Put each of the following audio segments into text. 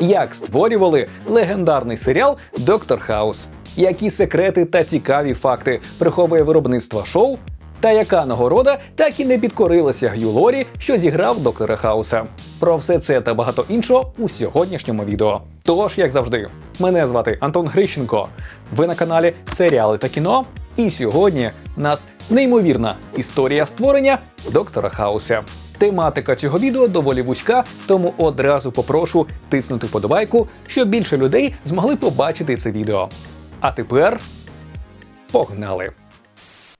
як створювали легендарний серіал Доктор Хаус, які секрети та цікаві факти приховує виробництво шоу. Та яка нагорода так і не підкорилася Г'ю Лорі, що зіграв доктора Хауса. Про все це та багато іншого у сьогоднішньому відео. Тож, як завжди, мене звати Антон Грищенко. Ви на каналі Серіали та кіно. І сьогодні нас неймовірна історія створення доктора Хауса. Тематика цього відео доволі вузька, тому одразу попрошу тиснути подобайку, щоб більше людей змогли побачити це відео. А тепер погнали!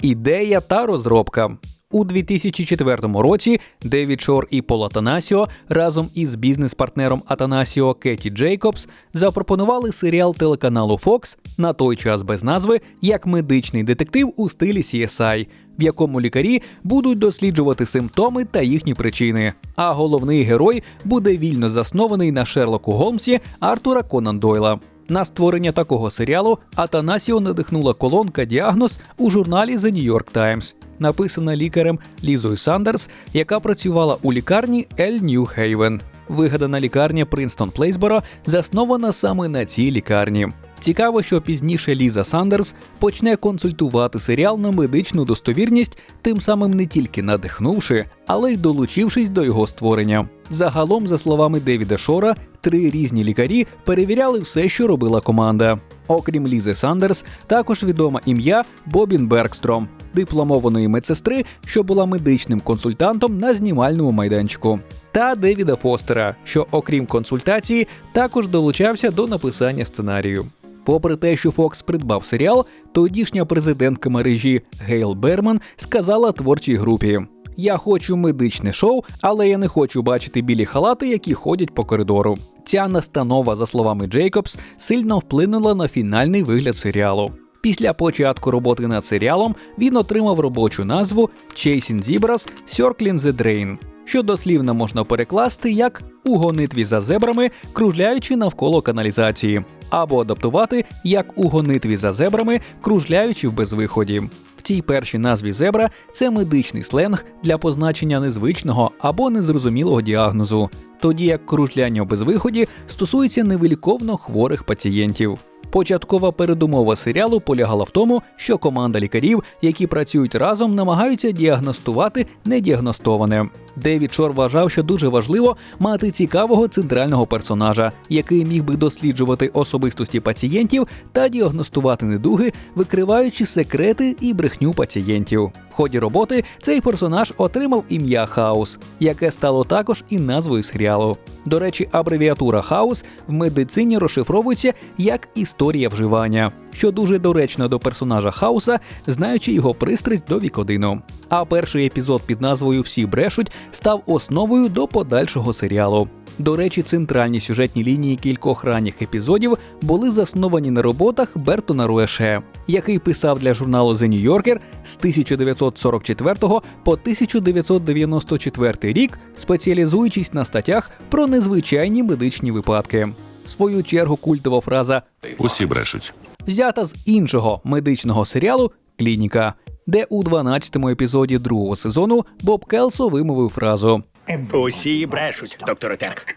Ідея та розробка. У 2004 році Девід Шор і Пол Атанасіо разом із бізнес-партнером Атанасіо Кеті Джейкобс запропонували серіал телеканалу Fox на той час без назви як медичний детектив у стилі CSI, в якому лікарі будуть досліджувати симптоми та їхні причини. А головний герой буде вільно заснований на Шерлоку Голмсі Артура Конан Дойла. На створення такого серіалу Атанасіо надихнула колонка Діагноз у журналі The New York Times, написана лікарем Лізою Сандерс, яка працювала у лікарні Ель Нью Хейвен. Вигадана лікарня Принстон Плейсборо заснована саме на цій лікарні. Цікаво, що пізніше Ліза Сандерс почне консультувати серіал на медичну достовірність, тим самим не тільки надихнувши, але й долучившись до його створення. Загалом, за словами Девіда Шора, три різні лікарі перевіряли все, що робила команда. Окрім Лізи Сандерс, також відоме ім'я Бобін Бергстром, дипломованої медсестри, що була медичним консультантом на знімальному майданчику, та Девіда Фостера, що, окрім консультації, також долучався до написання сценарію. Попри те, що Фокс придбав серіал, тодішня президентка мережі Гейл Берман сказала творчій групі: Я хочу медичне шоу, але я не хочу бачити білі халати, які ходять по коридору. Ця настанова, за словами Джейкобс, сильно вплинула на фінальний вигляд серіалу. Після початку роботи над серіалом він отримав робочу назву Chasing Zebras Circling the Drain, що дослівно можна перекласти як у гонитві за зебрами, кружляючи навколо каналізації, або адаптувати як у гонитві за зебрами, кружляючи в безвиході. В цій першій назві зебра це медичний сленг для позначення незвичного або незрозумілого діагнозу, тоді як кружляння у безвиході стосується невиліковно хворих пацієнтів. Початкова передумова серіалу полягала в тому, що команда лікарів, які працюють разом, намагаються діагностувати недіагностоване. Девід Шор вважав, що дуже важливо мати цікавого центрального персонажа, який міг би досліджувати особистості пацієнтів та діагностувати недуги, викриваючи секрети і брехню пацієнтів. В ході роботи цей персонаж отримав ім'я Хаус, яке стало також і назвою серіалу. До речі, абревіатура Хаус в медицині розшифровується як історія вживання, що дуже доречно до персонажа Хауса, знаючи його пристрасть до вікодину. А перший епізод під назвою Всі брешуть став основою до подальшого серіалу. До речі, центральні сюжетні лінії кількох ранніх епізодів були засновані на роботах Бертона Руеше, який писав для журналу The New Yorker з 1944 по 1994 рік, спеціалізуючись на статтях про незвичайні медичні випадки. В свою чергу культова фраза Усі брешуть. взята з іншого медичного серіалу Клініка, де у 12-му епізоді другого сезону Боб Келсо вимовив фразу, Усі брешуть, доктор Терк.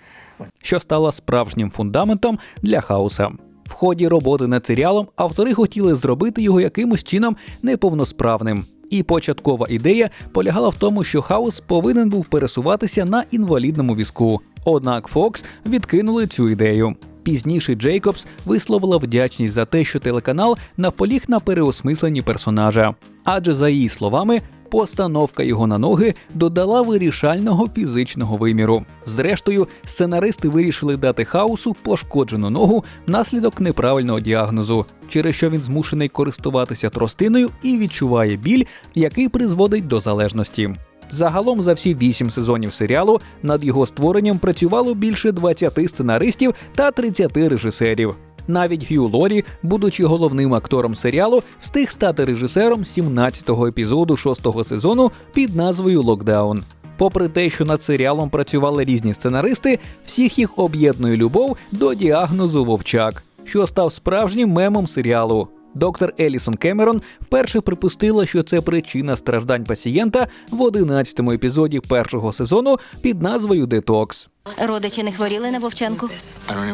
що стала справжнім фундаментом для хаоса. В ході роботи над серіалом автори хотіли зробити його якимось чином неповносправним. І початкова ідея полягала в тому, що хаос повинен був пересуватися на інвалідному візку. Однак Фокс відкинули цю ідею. Пізніше Джейкобс висловила вдячність за те, що телеканал наполіг на переосмисленні персонажа. Адже, за її словами, постановка його на ноги додала вирішального фізичного виміру. Зрештою, сценаристи вирішили дати хаосу пошкоджену ногу внаслідок неправильного діагнозу, через що він змушений користуватися тростиною і відчуває біль, який призводить до залежності. Загалом за всі вісім сезонів серіалу над його створенням працювало більше 20 сценаристів та 30 режисерів. Навіть Г'ю Лорі, будучи головним актором серіалу, встиг стати режисером 17-го епізоду 6-го сезону під назвою Локдаун. Попри те, що над серіалом працювали різні сценаристи, всіх їх об'єднує любов до діагнозу Вовчак, що став справжнім мемом серіалу. Доктор Елісон Кемерон вперше припустила, що це причина страждань пацієнта в 11-му епізоді першого сезону під назвою Детокс. Родичі не хворіли на вовчанку.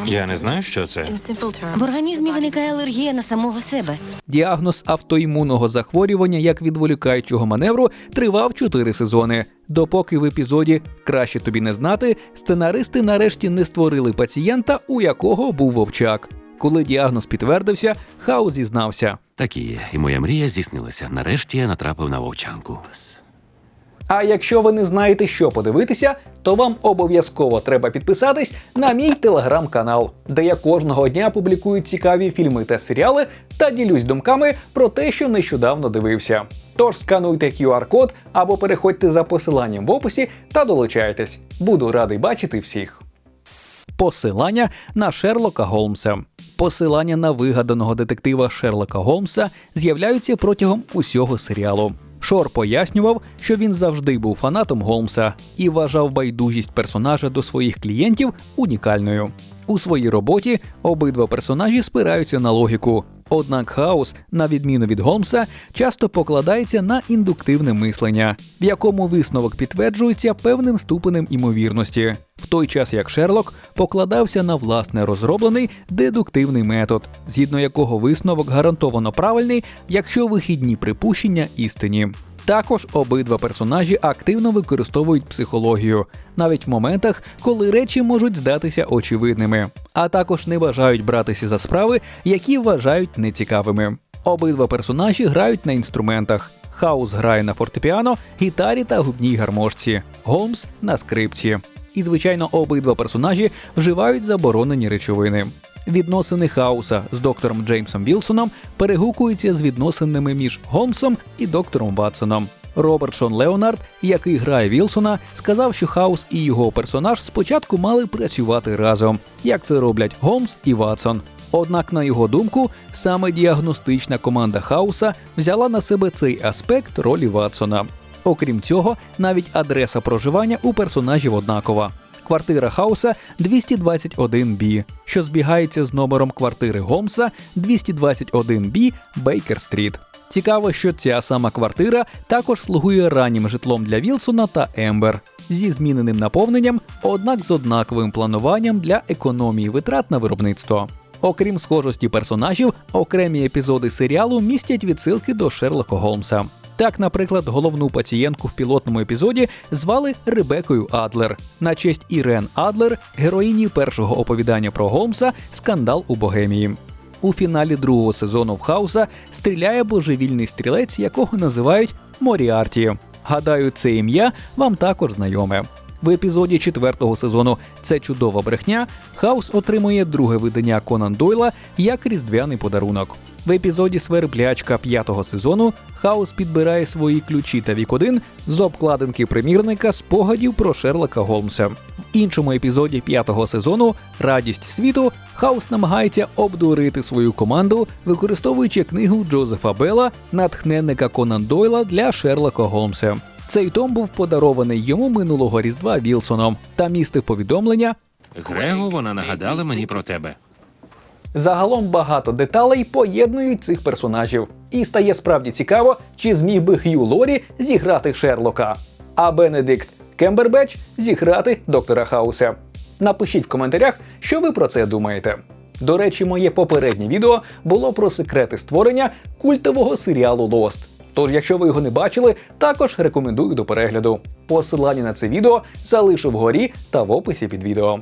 Я не знаю, що це. В організмі виникає алергія на самого себе. Діагноз автоімунного захворювання як відволікаючого маневру тривав 4 сезони. Допоки в епізоді Краще тобі не знати, сценаристи нарешті не створили пацієнта, у якого був вовчак. Коли діагноз підтвердився, Хаус зізнався. Так і є, і моя мрія здійснилася. Нарешті я натрапив на вовчанку. А якщо ви не знаєте, що подивитися, то вам обов'язково треба підписатись на мій телеграм-канал, де я кожного дня публікую цікаві фільми та серіали та ділюсь думками про те, що нещодавно дивився. Тож скануйте QR-код або переходьте за посиланням в описі та долучайтесь. Буду радий бачити всіх. Посилання на Шерлока Голмса. Посилання на вигаданого детектива Шерлока Голмса з'являються протягом усього серіалу. Шор пояснював, що він завжди був фанатом Голмса і вважав байдужість персонажа до своїх клієнтів унікальною. У своїй роботі обидва персонажі спираються на логіку. Однак хаос, на відміну від Голмса, часто покладається на індуктивне мислення, в якому висновок підтверджується певним ступенем імовірності, в той час як Шерлок покладався на власне розроблений дедуктивний метод, згідно якого висновок гарантовано правильний, якщо вихідні припущення істині. Також обидва персонажі активно використовують психологію, навіть в моментах, коли речі можуть здатися очевидними, а також не бажають братися за справи, які вважають нецікавими. Обидва персонажі грають на інструментах. Хаус грає на фортепіано, гітарі та губній гармошці, Голмс на скрипці. І, звичайно, обидва персонажі вживають заборонені речовини. Відносини Хауса з доктором Джеймсом Вілсоном перегукуються з відносинами між Голмсом і доктором Ватсоном. Роберт Шон Леонард, який грає Вілсона, сказав, що Хаус і його персонаж спочатку мали працювати разом, як це роблять Голмс і Ватсон. Однак, на його думку, саме діагностична команда Хауса взяла на себе цей аспект ролі Ватсона. Окрім цього, навіть адреса проживання у персонажів однакова. Квартира Хауса 221B, що збігається з номером квартири Голмса 221B Бейкер Стріт. Цікаво, що ця сама квартира також слугує раннім житлом для Вілсона та Ембер зі зміненим наповненням, однак з однаковим плануванням для економії витрат на виробництво. Окрім схожості персонажів, окремі епізоди серіалу містять відсилки до Шерлока Голмса. Так, наприклад, головну пацієнтку в пілотному епізоді звали Ребекою Адлер на честь Ірен Адлер, героїні першого оповідання про Голмса Скандал у Богемії. У фіналі другого сезону в Хауса стріляє божевільний стрілець, якого називають Моріарті. Гадаю, це ім'я вам також знайоме. В епізоді четвертого сезону Це чудова брехня Хаус отримує друге видання Конан Дойла як різдвяний подарунок. В епізоді Сверблячка п'ятого сезону Хаус підбирає свої ключі та вік 1 з обкладинки примірника спогадів про Шерлока Голмса. В іншому епізоді п'ятого сезону Радість світу Хаус намагається обдурити свою команду, використовуючи книгу Джозефа Белла, натхненника Конан Дойла для Шерлока Голмса. Цей том був подарований йому минулого різдва Вілсоном та містив повідомлення Грего, вона нагадала мені про тебе. Загалом багато деталей поєднують цих персонажів, і стає справді цікаво, чи зміг би Г'ю Лорі зіграти Шерлока, а Бенедикт Кембербеч зіграти доктора Хауса. Напишіть в коментарях, що ви про це думаєте. До речі, моє попереднє відео було про секрети створення культового серіалу Lost. Тож, якщо ви його не бачили, також рекомендую до перегляду. Посилання на це відео залишу вгорі та в описі під відео.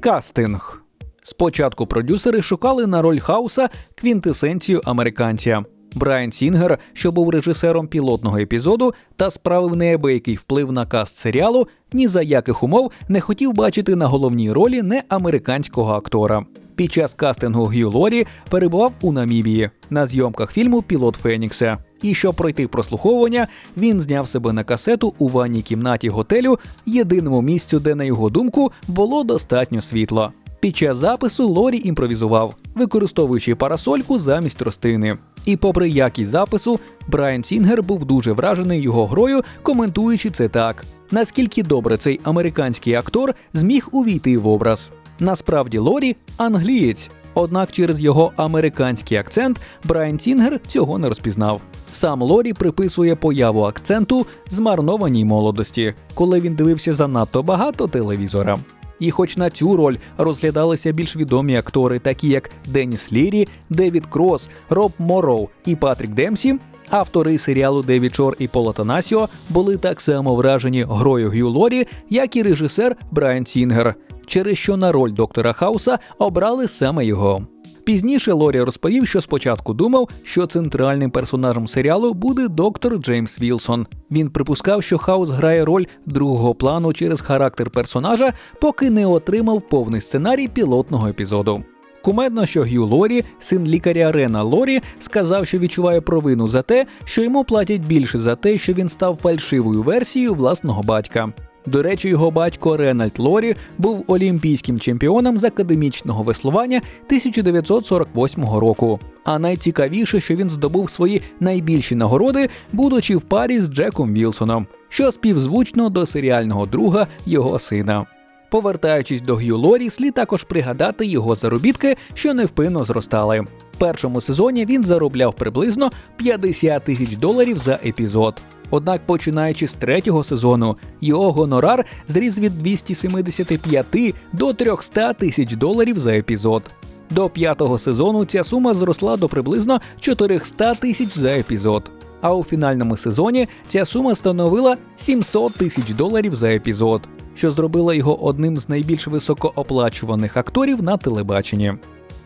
Кастинг. Спочатку продюсери шукали на роль Хауса квінтесенцію американця. Брайан Сінгер, що був режисером пілотного епізоду та справив неабиякий вплив на каст серіалу, ні за яких умов не хотів бачити на головній ролі неамериканського актора. Під час кастингу Г'ю Лорі перебував у Намібії на зйомках фільму Пілот Фенікса. І щоб пройти прослуховування, він зняв себе на касету у ванній кімнаті готелю, єдиному місцю, де, на його думку, було достатньо світла. Під час запису Лорі імпровізував, використовуючи парасольку замість тростини. І, попри якість запису, Брайан Сінгер був дуже вражений його грою, коментуючи це так: наскільки добре цей американський актор зміг увійти в образ. Насправді Лорі англієць. Однак через його американський акцент Брайан Тінгер цього не розпізнав. Сам Лорі приписує появу акценту змарнованій молодості, коли він дивився занадто багато телевізора. І хоч на цю роль розглядалися більш відомі актори, такі як Деніс Лірі, Девід Крос, Роб Морроу і Патрік Демсі, автори серіалу Девід Шор і Пола Танасіо були так само вражені грою Гью Лорі, як і режисер Брайан Сінгер, через що на роль доктора Хауса обрали саме його. Пізніше Лорі розповів, що спочатку думав, що центральним персонажем серіалу буде доктор Джеймс Вілсон. Він припускав, що Хаус грає роль другого плану через характер персонажа, поки не отримав повний сценарій пілотного епізоду. Кумедно, що Гью Лорі, син лікаря Рена Лорі, сказав, що відчуває провину за те, що йому платять більше за те, що він став фальшивою версією власного батька. До речі, його батько Ренальд Лорі був олімпійським чемпіоном з академічного веслування 1948 року. А найцікавіше, що він здобув свої найбільші нагороди, будучи в парі з Джеком Вілсоном, що співзвучно до серіального друга його сина. Повертаючись до Гью Лорі, слід також пригадати його заробітки, що невпинно зростали. В першому сезоні він заробляв приблизно 50 тисяч доларів за епізод. Однак, починаючи з третього сезону, його гонорар зріс від 275 до 300 тисяч доларів за епізод. До п'ятого сезону ця сума зросла до приблизно 400 тисяч за епізод. А у фінальному сезоні ця сума становила 700 тисяч доларів за епізод, що зробило його одним з найбільш високооплачуваних акторів на телебаченні.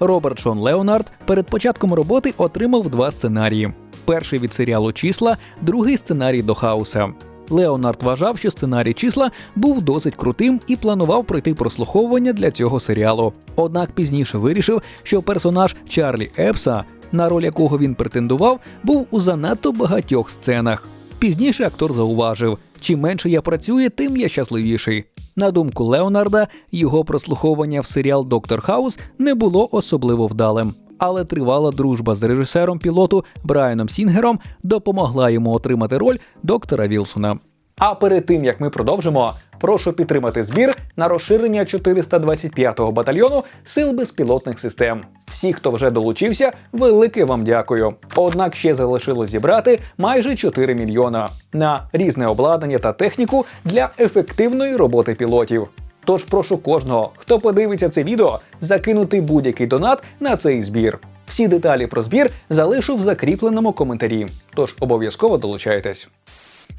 Роберт Шон Леонард перед початком роботи отримав два сценарії: перший від серіалу Числа, другий сценарій до Хауса. Леонард вважав, що сценарій числа був досить крутим і планував пройти прослуховування для цього серіалу. Однак пізніше вирішив, що персонаж Чарлі Епса, на роль якого він претендував, був у занадто багатьох сценах. Пізніше актор зауважив: чим менше я працюю, тим я щасливіший. На думку Леонарда, його прослуховування в серіал Доктор Хаус не було особливо вдалим. Але тривала дружба з режисером пілоту Брайаном Сінгером допомогла йому отримати роль доктора Вілсона. А перед тим як ми продовжимо, прошу підтримати збір на розширення 425-го батальйону сил безпілотних систем. Всі, хто вже долучився, велике вам дякую. Однак ще залишилось зібрати майже 4 мільйона на різне обладнання та техніку для ефективної роботи пілотів. Тож прошу кожного, хто подивиться це відео, закинути будь-який донат на цей збір. Всі деталі про збір залишу в закріпленому коментарі. Тож обов'язково долучайтесь.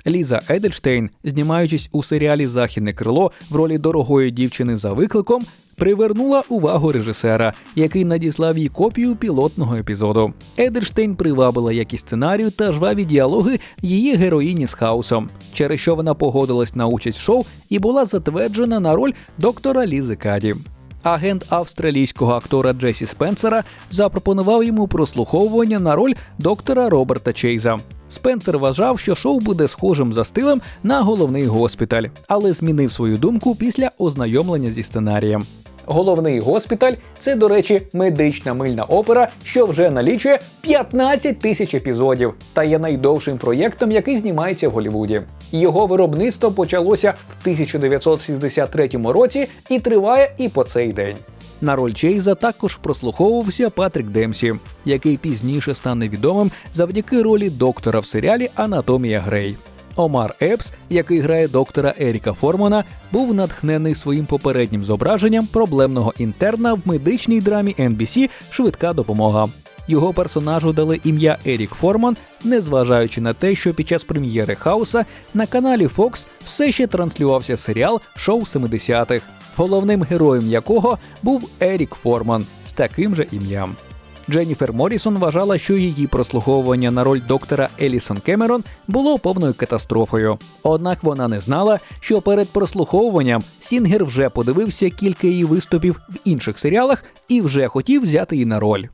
Ліза Едельштейн, знімаючись у серіалі Західне крило в ролі дорогої дівчини за викликом, привернула увагу режисера, який надіслав їй копію пілотного епізоду. Едельштейн привабила якість сценарію та жваві діалоги її героїні з хаусом, через що вона погодилась на участь в шоу і була затверджена на роль доктора Лізи Каді. Агент австралійського актора Джесі Спенсера запропонував йому прослуховування на роль доктора Роберта Чейза. Спенсер вважав, що шоу буде схожим за стилем на головний госпіталь, але змінив свою думку після ознайомлення зі сценарієм. Головний госпіталь це, до речі, медична мильна опера, що вже налічує 15 тисяч епізодів та є найдовшим проєктом, який знімається в Голлівуді. Його виробництво почалося в 1963 році і триває і по цей день. На роль Чейза також прослуховувався Патрік Демсі, який пізніше стане відомим завдяки ролі доктора в серіалі Анатомія Грей. Омар Епс, який грає доктора Еріка Формана, був натхнений своїм попереднім зображенням проблемного інтерна в медичній драмі NBC Швидка допомога. Його персонажу дали ім'я Ерік Форман, незважаючи на те, що під час прем'єри Хауса на каналі Fox все ще транслювався серіал Шоу 70-х, головним героєм якого був Ерік Форман з таким же ім'ям. Дженніфер Морісон вважала, що її прослуховування на роль доктора Елісон Кемерон було повною катастрофою. Однак вона не знала, що перед прослуховуванням Сінгер вже подивився кілька її виступів в інших серіалах і вже хотів взяти її на роль.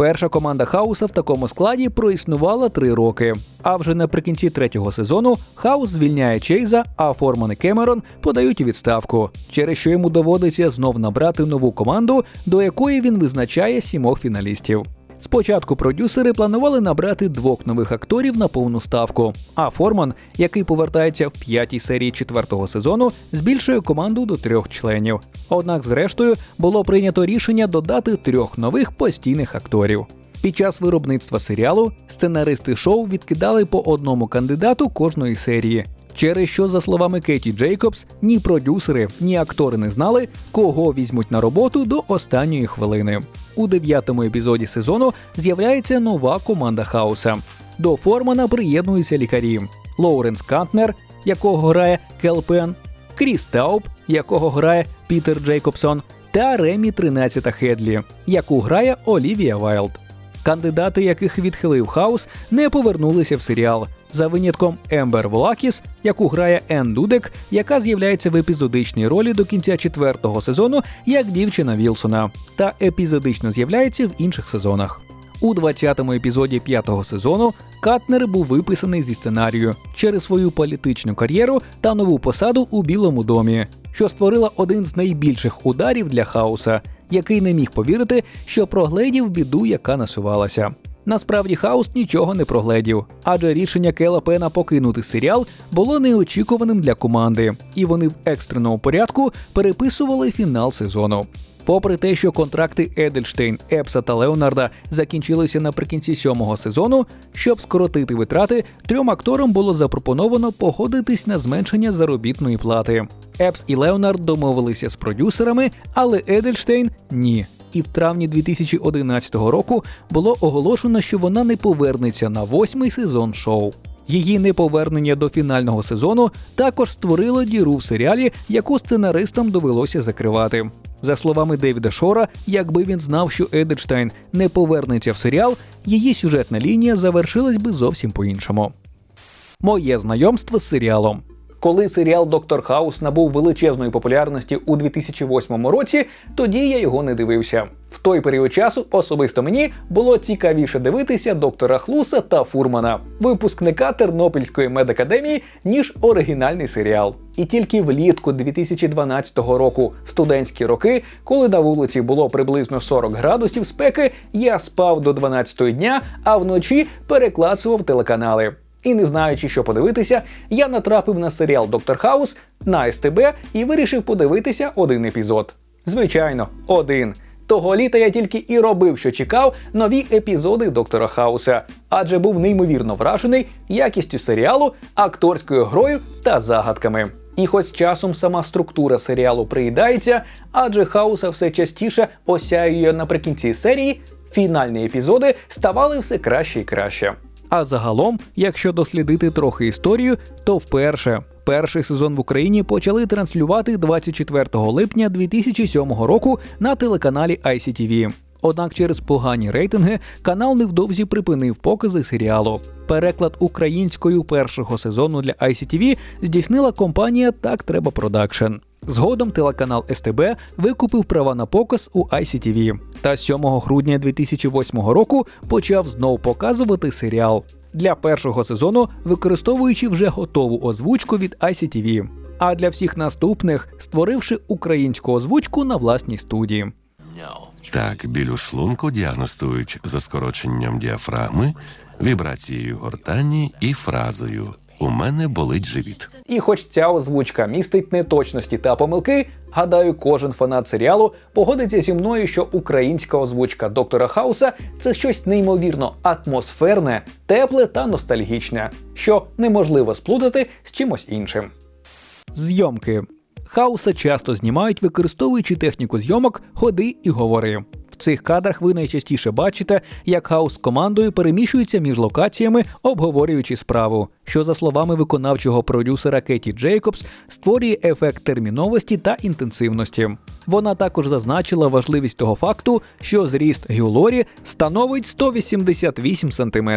Перша команда Хауса в такому складі проіснувала три роки. А вже наприкінці третього сезону Хаус звільняє Чейза, а Форман і Кемерон подають відставку, через що йому доводиться знов набрати нову команду, до якої він визначає сімох фіналістів. Спочатку продюсери планували набрати двох нових акторів на повну ставку. А Форман, який повертається в п'ятій серії четвертого сезону, збільшує команду до трьох членів. Однак, зрештою, було прийнято рішення додати трьох нових постійних акторів. Під час виробництва серіалу сценаристи шоу відкидали по одному кандидату кожної серії. Через що, за словами Кеті Джейкобс, ні продюсери, ні актори не знали, кого візьмуть на роботу до останньої хвилини. У дев'ятому епізоді сезону з'являється нова команда хаоса. До Формана приєднуються лікарі: Лоуренс Кантнер, якого грає Кел Пен, Кріс Тауб, якого грає Пітер Джейкобсон, та Ремі 13 Хедлі, яку грає Олівія Вайлд. Кандидати, яких відхилив хаус, не повернулися в серіал. За винятком Ембер Волакіс, яку грає Ен Дудек, яка з'являється в епізодичній ролі до кінця четвертого сезону як дівчина Вілсона, та епізодично з'являється в інших сезонах. У 20-му епізоді п'ятого сезону Катнер був виписаний зі сценарію через свою політичну кар'єру та нову посаду у Білому домі, що створила один з найбільших ударів для хаоса, який не міг повірити, що прогледів біду, яка насувалася. Насправді хаус нічого не прогледів, адже рішення Кела Пена покинути серіал було неочікуваним для команди, і вони в екстреному порядку переписували фінал сезону. Попри те, що контракти Едельштейн, Епса та Леонарда закінчилися наприкінці сьомого сезону, щоб скоротити витрати, трьом акторам було запропоновано погодитись на зменшення заробітної плати. Епс і Леонард домовилися з продюсерами, але Едельштейн ні. І в травні 2011 року було оголошено, що вона не повернеться на восьмий сезон шоу. Її неповернення до фінального сезону також створило діру в серіалі, яку сценаристам довелося закривати. За словами Девіда Шора, якби він знав, що Едельштейн не повернеться в серіал, її сюжетна лінія завершилась би зовсім по-іншому. Моє знайомство з серіалом. Коли серіал Доктор Хаус набув величезної популярності у 2008 році, тоді я його не дивився. В той період часу особисто мені було цікавіше дивитися доктора Хлуса та Фурмана, випускника Тернопільської медакадемії, ніж оригінальний серіал. І тільки влітку 2012 року, в студентські роки, коли на вулиці було приблизно 40 градусів спеки, я спав до 12 дня, а вночі переклацував телеканали. І не знаючи, що подивитися, я натрапив на серіал Доктор Хаус на СТБ і вирішив подивитися один епізод. Звичайно, один. Того літа я тільки і робив, що чекав нові епізоди Доктора Хауса, адже був неймовірно вражений якістю серіалу, акторською грою та загадками. І хоч часом сама структура серіалу приїдається, адже Хауса все частіше осяює наприкінці серії, фінальні епізоди ставали все краще і краще. А загалом, якщо дослідити трохи історію, то вперше перший сезон в Україні почали транслювати 24 липня 2007 року на телеканалі ICTV. Однак через погані рейтинги канал невдовзі припинив покази серіалу. Переклад українською першого сезону для ICTV здійснила компанія Так Треба Продакшн. Згодом телеканал СТБ викупив права на показ у ICTV. Та 7 грудня 2008 року почав знов показувати серіал для першого сезону, використовуючи вже готову озвучку від ICTV. А для всіх наступних створивши українську озвучку на власній студії. Так, біль у шлунку діагностують за скороченням діафрагми, вібрацією гортані і фразою У мене болить живіт. І хоч ця озвучка містить неточності та помилки, гадаю, кожен фанат серіалу погодиться зі мною, що українська озвучка доктора Хауса це щось неймовірно атмосферне, тепле та ностальгічне, що неможливо сплутати з чимось іншим. Зйомки Хауса часто знімають, використовуючи техніку зйомок ходи і говори. Цих кадрах ви найчастіше бачите, як хаус командою переміщується між локаціями, обговорюючи справу, що, за словами виконавчого продюсера Кеті Джейкобс, створює ефект терміновості та інтенсивності. Вона також зазначила важливість того факту, що зріст Гюлорі становить 188 см,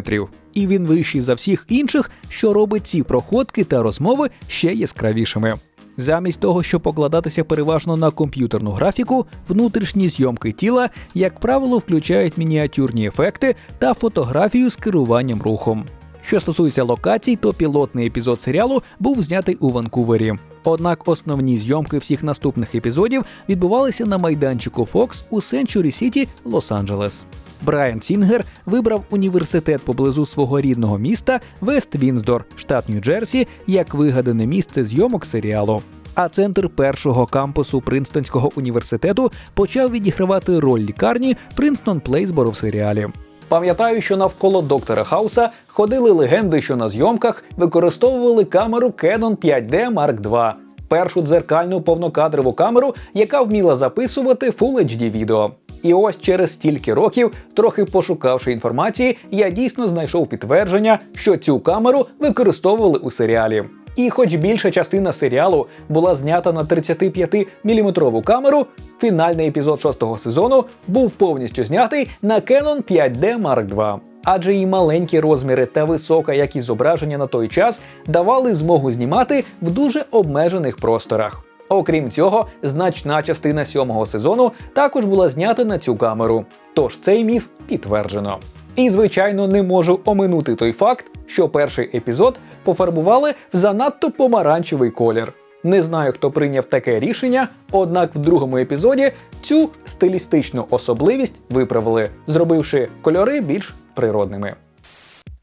і він вищий за всіх інших, що робить ці проходки та розмови ще яскравішими. Замість того, щоб покладатися переважно на комп'ютерну графіку, внутрішні зйомки тіла, як правило, включають мініатюрні ефекти та фотографію з керуванням рухом. Що стосується локацій, то пілотний епізод серіалу був знятий у Ванкувері. Однак основні зйомки всіх наступних епізодів відбувалися на майданчику Fox у Century City, Лос-Анджелес. Брайан Сінгер вибрав університет поблизу свого рідного міста Вест-Вінздор, штат Нью-Джерсі, як вигадане місце зйомок серіалу. А центр першого кампусу Принстонського університету почав відігравати роль лікарні Принстон Плейсборо в серіалі. Пам'ятаю, що навколо доктора Хауса ходили легенди, що на зйомках використовували камеру Canon 5D Mark II, першу дзеркальну повнокадрову камеру, яка вміла записувати Full HD відео. І ось через стільки років, трохи пошукавши інформації, я дійсно знайшов підтвердження, що цю камеру використовували у серіалі. І хоч більша частина серіалу була знята на 35-мм камеру, фінальний епізод шостого сезону був повністю знятий на Canon 5D Mark II. Адже і маленькі розміри та висока якість зображення на той час давали змогу знімати в дуже обмежених просторах. Окрім цього, значна частина сьомого сезону також була знята на цю камеру. Тож цей міф підтверджено. І, звичайно, не можу оминути той факт, що перший епізод пофарбували в занадто помаранчевий колір. Не знаю, хто прийняв таке рішення, однак в другому епізоді цю стилістичну особливість виправили, зробивши кольори більш природними.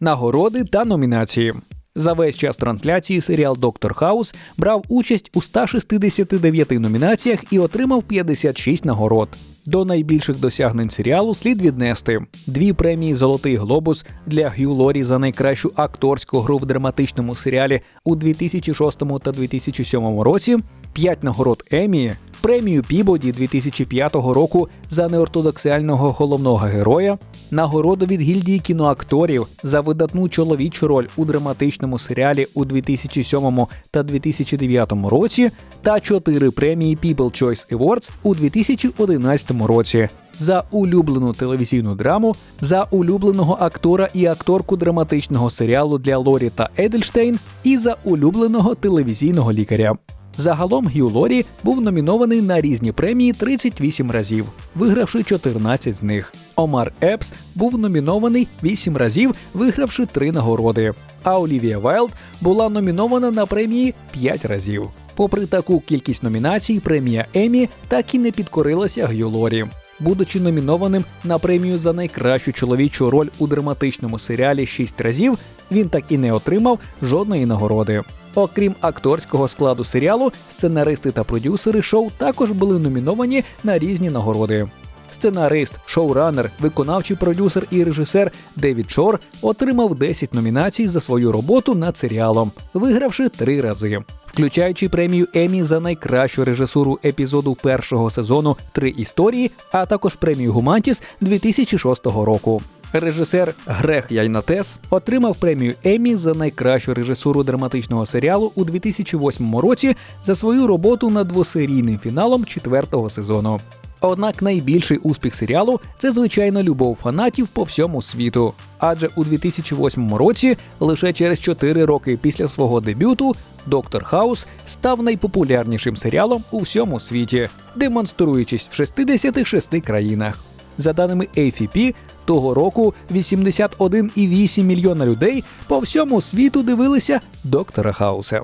Нагороди та номінації. За весь час трансляції серіал Доктор Хаус брав участь у 169 номінаціях і отримав 56 нагород. До найбільших досягнень серіалу слід віднести дві премії Золотий глобус для Г'ю Лорі за найкращу акторську гру в драматичному серіалі у 2006 та 2007 році, п'ять нагород Емі, премію Пібоді 2005 року за неортодоксального головного героя, нагороду від гільдії кіноакторів за видатну чоловічу роль у драматичному серіалі у 2007 та 2009 році, та чотири премії People Choice Awards у 2011 році. За улюблену телевізійну драму, за улюбленого актора і акторку драматичного серіалу для Лорі та Едельштейн, і за улюбленого телевізійного лікаря. Загалом Г'ю Лорі був номінований на різні премії 38 разів, вигравши 14 з них. Омар Епс був номінований 8 разів, вигравши 3 нагороди. А Олівія Вайлд була номінована на премії 5 разів. Попри таку кількість номінацій, премія Емі так і не підкорилася Г'ю Лорі. Будучи номінованим на премію за найкращу чоловічу роль у драматичному серіалі 6 разів, він так і не отримав жодної нагороди. Окрім акторського складу серіалу, сценаристи та продюсери шоу також були номіновані на різні нагороди. Сценарист, шоуранер, виконавчий продюсер і режисер Девід Шор отримав 10 номінацій за свою роботу над серіалом, вигравши три рази, включаючи премію Емі за найкращу режисуру епізоду першого сезону Три історії, а також премію Гумантіс 2006 року. Режисер Грег Яйнатес отримав премію Еммі за найкращу режисуру драматичного серіалу у 2008 році за свою роботу над двосерійним фіналом четвертого сезону. Однак найбільший успіх серіалу це звичайно любов фанатів по всьому світу. Адже у 2008 році, лише через 4 роки після свого дебюту, Доктор Хаус став найпопулярнішим серіалом у всьому світі, демонструючись в 66 країнах. За даними AFP, того року 81,8 мільйона людей по всьому світу дивилися доктора Хауса.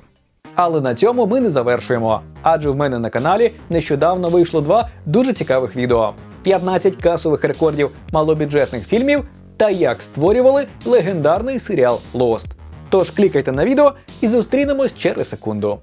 Але на цьому ми не завершуємо. Адже в мене на каналі нещодавно вийшло два дуже цікавих відео: 15 касових рекордів малобюджетних фільмів та як створювали легендарний серіал Lost. Тож клікайте на відео і зустрінемось через секунду.